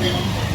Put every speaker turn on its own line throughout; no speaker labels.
Thank you.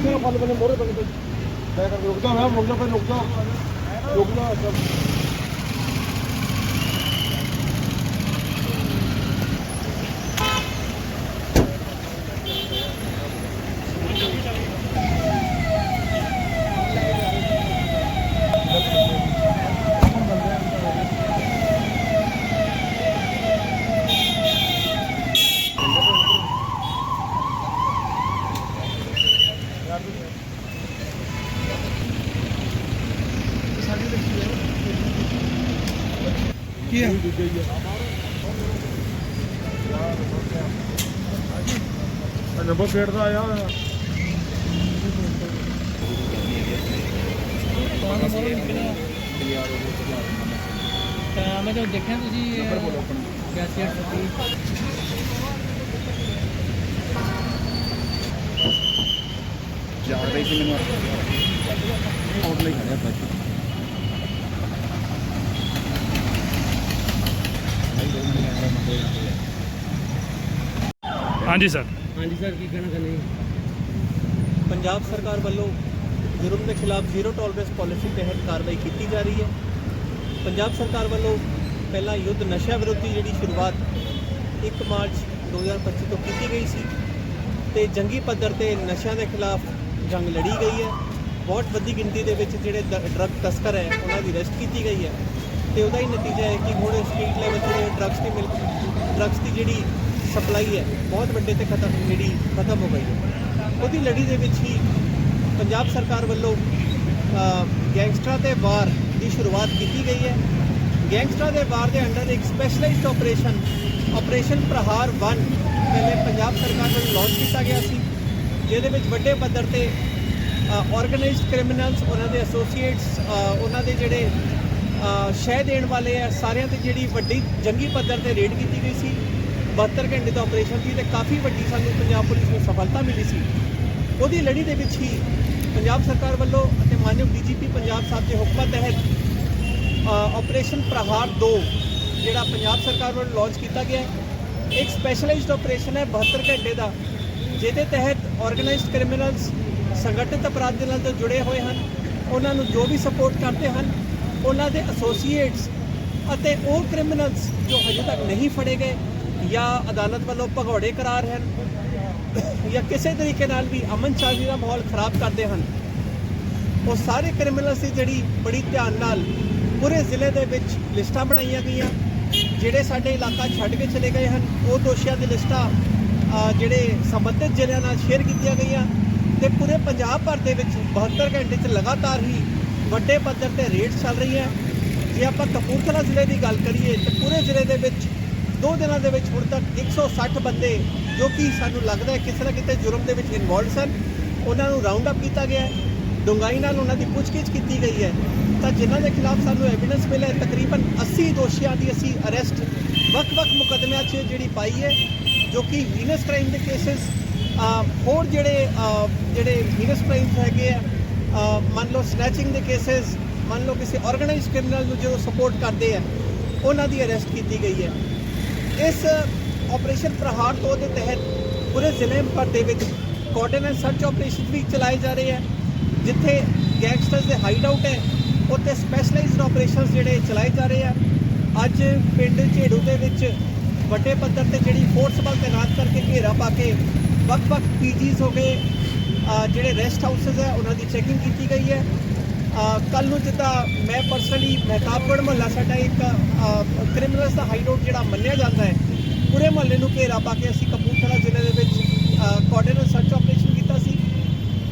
ਉੱਥੇ ਫਲ ਬਣੇ ਮੋਰੇ ਬਣੇ ਤੇ ਮੈਂ ਕਰ ਰੁਕਦਾ ਮੈਂ ਰੁਕਦਾ ਫਿਰ ਰੁਕਦਾ ਰੁਕਦਾ ਅੱਛਾ ਕੀ ਹੈ। ਨੰਬਰ ਪਲੇਟ ਦਾ ਆਇਆ ਹੋਇਆ।
ਤਾਂ ਮੈਂ ਜਦੋਂ ਦੇਖਿਆ ਤੁਸੀਂ ਗੈਸੀਅਰ ਸਤੀ
ਜਾ ਰਹੀ ਸੀ ਮੈਨੂੰ। ਆਊਟ ਲਈ ਖੜਿਆ ਬੱਚ
ਹਾਂਜੀ ਸਰ।
ਹਾਂਜੀ ਸਰ ਕੀ ਕਹਿਣਾ ਚਾਹੁੰਦੇ ਪੰਜਾਬ ਸਰਕਾਰ ਵੱਲੋਂ ਜੁਰਮ ਦੇ ਖਿਲਾਫ ਜ਼ੀਰੋ ਟੋਲਰੈਂਸ ਪਾਲਿਸੀ ਤਹਿਤ ਕਾਰਵਾਈ ਕੀਤੀ ਜਾ ਰਹੀ ਹੈ। ਪੰਜਾਬ ਸਰਕਾਰ ਵੱਲੋਂ ਪਹਿਲਾਂ ਯੁੱਧ ਨਸ਼ਾ ਵਿਰੋਧੀ ਜਿਹੜੀ ਸ਼ੁਰੂਆਤ 1 ਮਾਰਚ 2025 ਤੋਂ ਕੀਤੀ ਗਈ ਸੀ ਤੇ ਜੰਗੀ ਪੱਧਰ ਤੇ ਨਸ਼ਿਆਂ ਦੇ ਖਿਲਾਫ ਜੰਗ ਲੜੀ ਗਈ ਹੈ। ਬਹੁਤ ਵੱਡੀ ਗਿਣਤੀ ਦੇ ਵਿੱਚ ਜਿਹੜੇ ਡਰੱਗ ਤਸਕਰ ਹੈ ਉਹਨਾਂ ਦੀ ਅਰੈਸਟ ਕੀਤੀ ਗਈ ਹੈ। ਤੇ ਉਹਦਾ ਹੀ ਨਤੀਜਾ ਹੈ ਕਿ ਹੁਣ ਸਟੇਟ ਲੈਵਲ ਤੇ ਡਰੱਗਸ ਦੀ ਮਿਲ ਡਰੱਗਸ ਦੀ ਜਿਹੜੀ ਸਪਲਾਈ ਹੈ, ਬਹੁਤ ਵੱਡੇ ਤੇ ਖਤਮ ਜਿਹੜੀ ਖਤਮ ਹੋ ਗਈ ਹੈ। ਉਹਦੀ ਲੜੀ ਦੇ ਵਿੱਚ ਹੀ ਪੰਜਾਬ ਸਰਕਾਰ ਵੱਲੋਂ ਗੈਂਗਸਟਰਾਂ ਤੇ ਵਾਰ ਦੀ ਸ਼ੁਰੂਆਤ ਕੀਤੀ ਗਈ ਹੈ। ਗੈਂਗਸਟਰਾਂ ਦੇ ਵਾਰ ਦੇ ਅੰਡਰ ਇੱਕ ਸਪੈਸ਼ਲਾਈਜ਼ਡ ਆਪਰੇਸ਼ਨ ਆਪਰੇਸ਼ਨ ਪ੍ਰਹਾਰ 1 ਪਹਿਲੇ ਪੰਜਾਬ ਸਰਕਾਰ ਵੱਲੋਂ ਲਾਂਚ ਕੀਤਾ ਗਿਆ ਸੀ, ਜਿਹਦੇ ਵਿੱਚ ਵੱਡੇ ਪੱਧਰ ਤੇ ਆਰਗੇਨਾਈਜ਼ਡ ਕ੍ਰਿਮੀਨਲਸ ਉਹਨਾਂ ਦੇ ਐਸੋਸੀਏਟਸ ਉਹਨਾਂ ਦੇ ਜਿਹੜੇ ਸ਼ਹਿ ਦੇਣ ਵਾਲੇ ਆ ਸਾਰਿਆਂ ਤੇ ਜਿਹੜੀ ਵੱਡੀ ਜੰਗੀ ਪੱਧਰ ਤੇ ਰੇਡ ਕੀਤੀ ਗਈ ਸੀ 72 ਘੰਟੇ ਦਾ ਆਪਰੇਸ਼ਨ ਸੀ ਤੇ ਕਾਫੀ ਵੱਡੀ ਸਾਨੂੰ ਪੰਜਾਬ ਪੁਲਿਸ ਨੂੰ ਸਫਲਤਾ ਮਿਲੀ ਸੀ। ਉਹਦੀ ਲੜੀ ਦੇ ਵਿੱਚ ਹੀ ਪੰਜਾਬ ਸਰਕਾਰ ਵੱਲੋਂ ਅਤੇ ਮਾਨਯੋਗ ਡੀਜੀਪੀ ਪੰਜਾਬ ਸਾਹਿਬ ਦੇ ਹੁਕਮਾਂ ਤਹਿਤ ਅ, ਆਪਰੇਸ਼ਨ ਪ੍ਰਹਾਰ 2 ਜਿਹੜਾ ਪੰਜਾਬ ਸਰਕਾਰ ਵੱਲੋਂ ਲਾਂਚ ਕੀਤਾ ਗਿਆ ਹੈ। ਇੱਕ ਸਪੈਸ਼ਲਾਈਜ਼ਡ ਆਪਰੇਸ਼ਨ ਹੈ 72 ਘੰਟੇ ਦਾ ਜਿਹਦੇ ਤਹਿਤ ਆਰਗੇਨਾਈਜ਼ਡ ਕ੍ਰਿਮੀਨਲਸ ਸੰਗਠਿਤ ਅਪਰਾਧ ਦੇ ਨਾਲ ਜੋ ਜੁੜੇ ਹੋਏ ਹਨ ਉਹਨਾਂ ਨੂੰ ਜੋ ਵੀ ਸਪੋਰਟ ਕਰਦੇ ਹਨ ਉਹਨਾਂ ਦੇ ਐਸੋਸੀਏਟਸ ਅਤੇ ਉਹ ਕ੍ਰਿਮੀਨਲਸ ਜੋ ਹਜੇ ਤੱਕ ਨਹੀਂ ਫੜੇ ਗਏ ਜਾਂ ਅਦਾਲਤ ਵੱਲੋਂ ਭਗੌੜੇ ਕਰਾਰ ਹਨ ਜਾਂ ਕਿਸੇ ਤਰੀਕੇ ਨਾਲ ਵੀ ਅਮਨ ਸ਼ਾਂਤੀ ਦਾ ਮਾਹੌਲ ਖਰਾਬ ਕਰਦੇ ਹਨ, ਉਹ ਸਾਰੇ ਕ੍ਰਿਮੀਨਲਸ ਦੀ ਜਿਹੜੀ ਬੜੀ ਧਿਆਨ ਨਾਲ ਪੂਰੇ ਜ਼ਿਲ੍ਹੇ ਦੇ ਵਿੱਚ ਲਿਸਟਾਂ ਬਣਾਈਆਂ ਗਈਆਂ, ਜਿਹੜੇ ਸਾਡੇ ਇਲਾਕਾ ਛੱਡ ਕੇ ਚਲੇ ਗਏ ਹਨ, ਉਹ ਦੋਸ਼ੀਆਂ ਦੀ ਲਿਸਟਾਂ ਜਿਹੜੇ ਸੰਬੰਧਿਤ ਜ਼ਿਲ੍ਹਿਆਂ ਨਾਲ ਸ਼ੇਅਰ ਕੀਤੀਆਂ ਗਈਆਂ ਤੇ ਪੂਰੇ ਪੰਜਾਬ ਭਰ ਦੇ ਵਿੱਚ 72 ਘੰਟੇ 'ਚ ਲਗਾਤਾਰ ਹੀ ਵੱਡੇ ਪੱਧਰ ਤੇ ਰੇਡਸ ਚੱਲ ਰਹੀਆਂ ਜੇ ਆਪਾਂ ਕਪੂਰਥਲਾ ਜ਼ਿਲ੍ਹੇ ਦੀ ਗੱਲ ਕਰੀਏ ਤਾਂ ਪੂਰੇ ਜ਼ਿਲ੍ਹੇ ਦੇ ਵਿੱਚ ਦੋ ਦਿਨਾਂ ਦੇ ਵਿੱਚ ਹੁਣ ਤੱਕ 160 ਬੰਦੇ ਜੋ ਕਿ ਸਾਨੂੰ ਲੱਗਦਾ ਹੈ ਕਿਸੇ ਨਾ ਕਿਤੇ ਜੁਰਮ ਦੇ ਵਿੱਚ ਇਨਵੋਲਡ ਸਨ, ਉਹਨਾਂ ਨੂੰ ਰਾਉਂਡ ਅਪ ਕੀਤਾ ਗਿਆ ਹੈ। ਡੂੰਘਾਈ ਨਾਲ ਉਹਨਾਂ ਦੀ ਪੁੱਛਗਿੱਛ ਕੀਤੀ ਗਈ ਹੈ। ਤਾਂ ਜਿਨ੍ਹਾਂ ਦੇ ਖਿਲਾਫ ਸਾਨੂੰ ਐਵੀਡੈਂਸ ਮਿਲਿਆ ਤਕਰੀਬਨ 80 ਦੋਸ਼ੀਆਂ ਦੀ ਅਸੀਂ ਅਰੈਸਟ ਵੱਖ-ਵੱਖ ਮੁਕੱਦਮਿਆਂ 'ਚ ਜਿਹੜੀ ਪਾਈ ਹੈ, ਜੋ ਕਿ ਹੀਨਸ ਕ੍ਰਾਈਮ ਦੇ ਕੇਸਿਸ ਹੋਰ ਜਿਹੜੇ ਜਿਹੜੇ ਹੀਨਸ ਕ੍ਰਾਈਮਸ ਹੈਗੇ ਆ ਮੰਨ ਲਓ ਸਨੈਚਿੰਗ ਦੇ ਕੇਸਿਸ ਮੰਨ ਲਓ ਕਿਸੇ ਆਰਗੇਨਾਈਜ਼ਡ ਕ੍ਰਿਮੀਨਲ ਨੂੰ ਜੋ ਸਪੋਰਟ ਕਰਦੇ ਆ, ਉਹਨਾਂ ਦੀ ਅਰੈਸਟ ਕੀਤੀ ਗਈ ਹੈ। ਇਸ ਆਪਰੇਸ਼ਨ ਪ੍ਰਹਾਰ ਤੋਂ ਦੇ ਤਹਿਤ ਪੂਰੇ ਜ਼ਿਲ੍ਹੇ ਭਰ ਦੇ ਵਿੱਚ ਕੋਆਰਡੀਨੇਟ ਸਰਚ ਆਪਰੇਸ਼ਨ ਵੀ ਚਲਾਏ ਜਾ ਰਹੇ ਹੈ ਜਿੱਥੇ ਗੈਂਗਸਟਰਸ ਦੇ ਹਾਈਡ ਆਊਟ ਹੈ, ਉੱਥੇ ਸਪੈਸ਼ਲਾਈਜ਼ਡ ਆਪਰੇਸ਼ਨਸ ਜਿਹੜੇ ਚਲਾਏ ਜਾ ਰਹੇ ਆ। ਅੱਜ ਪਿੰਡ ਝੇੜੂ ਦੇ ਵਿੱਚ ਵੱਡੇ ਪੱਧਰ ਤੇ ਜਿਹੜੀ ਫੋਰਸ ਬਲ ਤੈਨਾਤ ਕਰਕੇ ਘੇਰਾ ਪਾ ਕੇ ਵੱਖ-ਵੱਖ ਪੀਜੀਜ਼ ਹੋ ਗਏ ਜਿਹੜੇ ਰੈਸਟ ਹਾਊਸਸ ਹੈ, ਉਹਨਾਂ ਦੀ ਚੈਕਿੰਗ ਕੀਤੀ ਗਈ ਹੈ। ਕੱਲ ਨੂੰ ਜਿੱਦਾਂ ਮੈਂ ਪਰਸਨਲੀ ਮਹਿਤਾਬਗੜ੍ਹ ਮਹੱਲਾ ਸਾਡਾ ਇੱਕ ਕ੍ਰਿਮੀਨਲਸ ਦਾ ਹਾਈ ਆਊਟ ਜਿਹੜਾ ਮੰਨਿਆ ਜਾਂਦਾ ਹੈ, ਪੂਰੇ ਮਹੱਲੇ ਨੂੰ ਘੇਰਾ ਪਾ ਕੇ ਅਸੀਂ ਕਪੂਰਥਲਾ ਜ਼ਿਲ੍ਹੇ ਦੇ ਵਿੱਚ ਕੋਆਰਡੀਨੇਟ ਸਰਚ ਆਪਰੇਸ਼ਨ ਕੀਤਾ ਸੀ।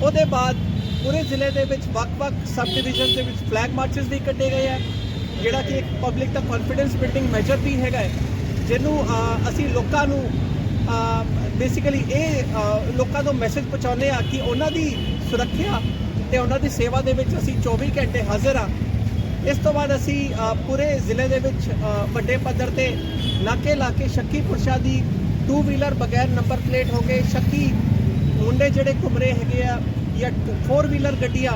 ਉਹਦੇ ਬਾਅਦ ਪੂਰੇ ਜ਼ਿਲ੍ਹੇ ਦੇ ਵਿੱਚ ਵੱਖ-ਵੱਖ ਸਬ ਡਿਵੀਜ਼ਨ ਦੇ ਵਿੱਚ ਫਲੈਗ ਮਾਰਚਸ ਵੀ ਕੱਢੇ ਗਏ ਹੈ, ਜਿਹੜਾ ਕਿ ਇੱਕ ਪਬਲਿਕ ਦਾ ਕੌਨਫੀਡੈਂਸ ਬਿਲਡਿੰਗ ਮੈਜਰ ਵੀ ਹੈਗਾ ਹੈ, ਜਿਹਨੂੰ ਅਸੀਂ ਲੋਕਾਂ ਨੂੰ ਬੇਸਿਕਲੀ ਇਹ ਲੋਕਾਂ ਨੂੰ ਮੈਸੇਜ ਪਹੁੰਚਾਉਂਦੇ ਆ ਕਿ ਉਹਨਾਂ ਦੀ ਸੁਰੱਖਿਆ ਤੇ ਉਹਨਾਂ ਦੀ ਸੇਵਾ ਦੇ ਵਿੱਚ ਅਸੀਂ 24 ਘੰਟੇ ਹਾਜ਼ਰ ਆ ਇਸ ਤੋਂ ਬਾਅਦ ਅਸੀਂ ਪੂਰੇ ਜ਼ਿਲ੍ਹੇ ਦੇ ਵਿੱਚ ਵੱਡੇ ਪੱਧਰ ਤੇ ਨਾਕੇ ਲਾ ਕੇ ਸ਼ੱਕੀ ਪੁਰਸ਼ਾਂ ਦੀ ਟੂ ਵੀਲਰ ਬਗੈਰ ਨੰਬਰ ਪਲੇਟ ਹੋ ਗਏ ਸ਼ੱਕੀ ਮੁੰਡੇ ਜਿਹੜੇ ਘੁੰਮ ਰਹੇ ਹੈਗੇ ਆ ਜਾਂ ਫੋਰ ਵੀਲਰ ਗੱਡੀਆਂ,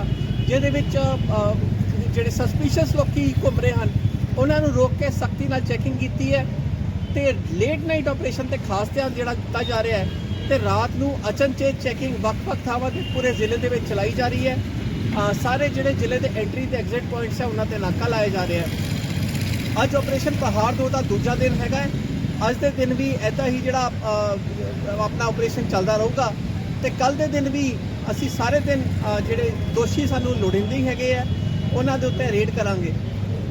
ਜਿਹਦੇ ਵਿੱਚ ਜਿਹੜੇ ਸਸਪੀਸ਼ੀਅਸ ਲੋਕੀ ਘੁੰਮ ਰਹੇ ਹਨ, ਉਹਨਾਂ ਨੂੰ ਰੋਕ ਕੇ ਸਖਤੀ ਨਾਲ ਚੈਕਿੰਗ ਕੀਤੀ ਹੈ। ਤੇ ਲੇਟ ਨਾਈਟ ਆਪਰੇਸ਼ਨ ਤੇ ਖਾਸ ਧਿਆਨ ਜਿਹੜਾ ਦਿੱਤਾ ਜਾ ਰਿਹਾ ਹੈ ਤੇ ਰਾਤ ਨੂੰ ਅਚਨਚੇਤ ਚੈਕਿੰਗ ਵੱਖ-ਵੱਖ ਥਾਵਾਂ ਤੇ ਪੂਰੇ ਜ਼ਿਲ੍ਹੇ ਦੇ ਵਿੱਚ ਚਲਾਈ ਜਾ ਰਹੀ ਹੈ। ਸਾਰੇ ਜਿਹੜੇ ਜ਼ਿਲ੍ਹੇ ਦੇ ਐਂਟਰੀ ਤੇ ਐਗਜ਼ਿਟ ਪੁਆਇੰਟਸ ਹੈ, ਉਹਨਾਂ ਤੇ ਨਾਕਾ ਲਾਇਆ ਜਾ ਰਿਹਾ ਹੈ। ਅੱਜ ਆਪਰੇਸ਼ਨ ਪਹਾੜ ਦੋ ਦਾ ਦੂਜਾ ਦਿਨ ਹੈਗਾ ਅੱਜ ਦੇ ਦਿਨ ਵੀ ਐਦਾਂ ਹੀ ਜਿਹੜਾ ਆਪਣਾ ਆਪਰੇਸ਼ਨ ਚੱਲਦਾ ਰਹੂਗਾ। ਤੇ ਕੱਲ ਦੇ ਦਿਨ ਵੀ ਅਸੀਂ ਸਾਰੇ ਦਿਨ ਜਿਹੜੇ ਦੋਸ਼ੀ ਸਾਨੂੰ ਲੋੜਿੰਦੇ ਹੈਗੇ ਆ, ਉਹਨਾਂ ਦੇ ਉੱਤੇ ਰੇਡ ਕਰਾਂਗੇ।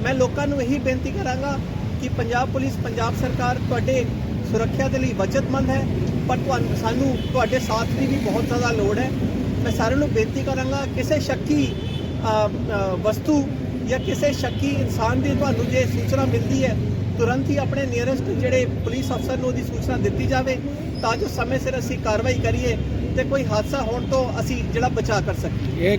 ਮੈਂ ਲੋਕਾਂ ਨੂੰ ਇਹੀ ਬੇਨਤੀ ਕਰਾਂਗਾ ਕਿ ਪੰਜਾਬ ਪੁਲਿਸ, ਪੰਜਾਬ ਸਰਕਾਰ ਤੁਹਾਡੇ ਸੁਰੱਖਿਆ ਦੇ ਲਈ ਵਚਨਬੰਦ ਹੈ, ਪਰ ਤੁਹਾਨੂੰ, ਸਾਨੂੰ ਤੁਹਾਡੇ ਸਾਥ ਦੀ ਵੀ ਬਹੁਤ ਜ਼ਿਆਦਾ ਲੋੜ ਹੈ। ਮੈਂ ਸਾਰਿਆਂ ਨੂੰ ਬੇਨਤੀ ਕਰਾਂਗਾ, ਕਿਸੇ ਸ਼ੱਕੀ ਵਸਤੂ ਜਾਂ ਕਿਸੇ ਸ਼ੱਕੀ ਇਨਸਾਨ ਦੀ ਤੁਹਾਨੂੰ ਜੇ ਸੂਚਨਾ ਮਿਲਦੀ ਹੈ, ਤੁਰੰਤ ਹੀ ਆਪਣੇ ਨੀਅਰੈਸਟ ਜਿਹੜੇ ਪੁਲਿਸ ਅਫਸਰ ਨੂੰ ਉਹਦੀ ਸੂਚਨਾ ਦਿੱਤੀ ਜਾਵੇ, ਤਾਂ ਜੋ ਸਮੇਂ ਸਿਰ ਅਸੀਂ ਕਾਰਵਾਈ ਕਰੀਏ ਤੇ ਕੋਈ ਹਾਦਸਾ ਹੋਣ ਤੋਂ ਅਸੀਂ ਜਿਹੜਾ ਬਚਾ ਕਰ ਸਕੀਏ।